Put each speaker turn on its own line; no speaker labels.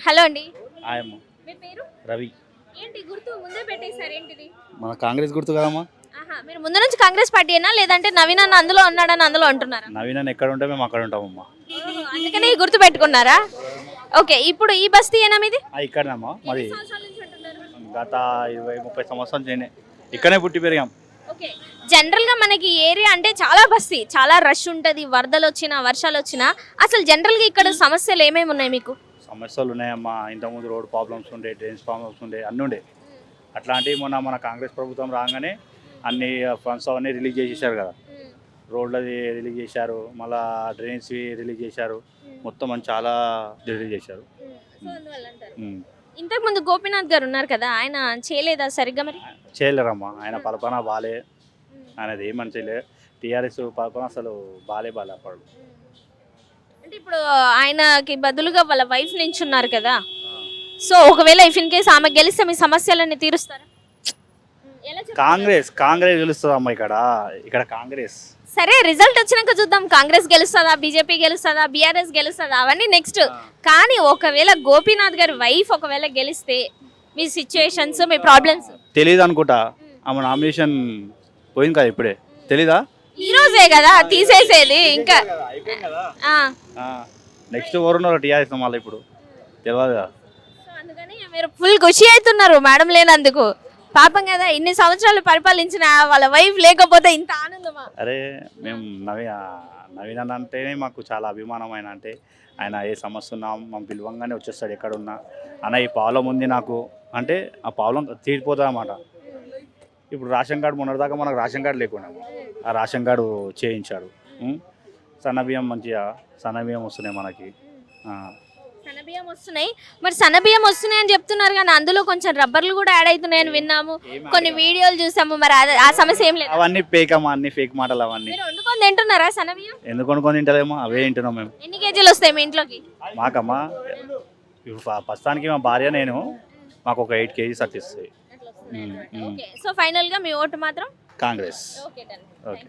Hello అండి.
ఆయమ్మ.
మీ పేరు?
రవి.
ఏంటి గుర్తు ముందే పెట్టేశారు ఏంటిది?
మన కాంగ్రెస్ గుర్తు కదమ్మా?
ఆహా మీరు ముందు నుంచి కాంగ్రెస్ పార్టీనా లేదంటే నవీన్ అన్న అందులో ఉన్నాడని అందులో అంటున్నారా?
నవీన్ అన్న ఎక్కడ ఉంటే మేము అక్కడ ఉంటామమ్మా.
ఓహో, అందుకని ఈ గుర్తు పెట్టుకున్నారా? ఓకే ఇప్పుడు ఈ బస్తీ ఏనా మీది?
ఆ, ఇక్కడనమ్మా మరి
ఎన్ని సంవత్సరాల నుంచి ఉంటున్నారు?
గత ఇరవై ముప్పై సంవత్సరాలు చేయనే ఇక్కడనే పుట్టి పెరిగాం.
ఓకే జనరల్గా మనకి ఈ ఏరియా అంటే చాలా బస్తీ చాలా రష్ ఉంటది వరదలు వచ్చినా వర్షాలు వచ్చినా. అసలు జనరల్గా ఇక్కడ సమస్యలు ఏమేమి ఉన్నాయి మీకు?
సమస్యలు ఉన్నాయమ్మా ఇంతకుముందు రోడ్ ప్రాబ్లమ్స్ ఉండే డ్రైన్స్ ప్రాబ్లమ్స్ ఉండే అన్నీ ఉండే. అట్లాంటివి మొన్న మన కాంగ్రెస్ ప్రభుత్వం రాగానే అన్ని ఫండ్స్ అవన్నీ రిలీజ్ చేసేసారు కదా. రోడ్లది రిలీజ్ చేశారు మళ్ళా డ్రైన్స్ రిలీజ్ చేశారు. మొత్తం అని చాలా రిలీజ్ చేశారు.
ఇంతకు ముందు గోపీనాథ్ గారు ఉన్నారు కదా ఆయన చేయలేదా సరిగ్గా మరి?
చేయలేరమ్మా. ఆయన పలపన బాలే. ఆయనది ఏమని చేయలేదు టీఆర్ఎస్ పలపన అసలు బాలే బాలే అప్పుడు
ఇప్పుడు ఆయనకి బదులుగా వాళ్ళ వైఫ్ నుంచి ఉన్నారు కదా. సో ఒకవేళ ఇఫ్ ఇన్ కేస్ ఆమె గెలిస్తే మీ సమస్యలన్నీ తీరుస్తారా? ఎలా చెప్తారు?
కాంగ్రెస్ కాంగ్రెస్ గెలుస్తుందమ్మా ఇక్కడ? ఇక్కడ కాంగ్రెస్.
సరే రిజల్ట్ వచ్చినాక చూద్దాం. కాంగ్రెస్ గెలుస్తుందా బీజేపీ గెలుస్తుందా బీఆర్ఎస్ గెలుస్తుందా అవన్నీ నెక్స్ట్ కానీ ఒకవేళ గోపీనాథ్ గారి వైఫ్ ఒకవేళ గెలిస్తే మీ సిచ్యుయేషన్స్ మీ ప్రాబ్లమ్స్
తెలియదు అనుకుంటా. ఆమె నామినేషన్ పోయింది కదా ఇప్పుడే. తెలీదా?
ఈ రోజే కదా తీసేసేది. ఇంకా.
నెక్స్ట్ ఎవరున్నారు టీఆర్ఎస్ మళ్ళీ ఇప్పుడు. తెలియదు కదా?
అందుకని మీరు ఫుల్ ఖుషి అవుతున్నారు మేడం లేనందుకు. పాపం కదా ఇన్ని సంవత్సరాలు పరిపాలించిన వాళ్ళ వైఫ్ లేకపోతే ఇంత ఆనందమా?
అరే మేము నవీన్ అన్న అంటేనే మాకు చాలా అభిమానం. ఆయన అంటే ఆయన ఏ సమస్య ఉన్నా మనం పిలవంగానే వచ్చేస్తాడు ఎక్కడున్నా. అన్న ఈ ప్రాబ్లం ఉంది నాకు. అంటే ఆ ప్రాబ్లం తీరిపోతుంది అన్నమాట. ఇప్పుడు రేషన్ కార్డు మొన్నటిదాకా మనకు రేషన్ కార్డు లేకుండా ఆ రేషన్ కార్డు చేయించాడు. ఉం? సన్న బియ్యం మంచిగా సన్న బియ్యం వస్తున్నాయి మనకి.
సన్నబియ్యం వస్తున్నాయి. మరి సన్నబియ్యం వస్తున్నాయి అని చెప్తున్నారు కానీ అందులో కొంచెం రబ్బర్లు కూడా యాడ్ అవుతున్నాయని విన్నాము. కొన్ని వీడియోలు చూసాము. మరి ఆ సమస్య ఏం లేదు.
అవన్నీ ఫేక్ అమ్మా అన్ని ఫేక్ మాటలు అవన్నీ.
మీరు వండుకొని తింటున్నారా సన్నబియ్యం
ఎందుకు కొనుక్కొని తింటలేమో అవే తింటున్నాం మేము.
ఎన్ని కేజీలు వస్తాయి మీ ఇంట్లోకి?
మాకమ్మా ఇప్పుడు ప్రస్తుతానికి మా భార్య నేను మాకు ఒక eight KGs um.
Okay so ఫైనల్గా మీ ఓటు మాత్రం?
కాంగ్రెస్. ఓకే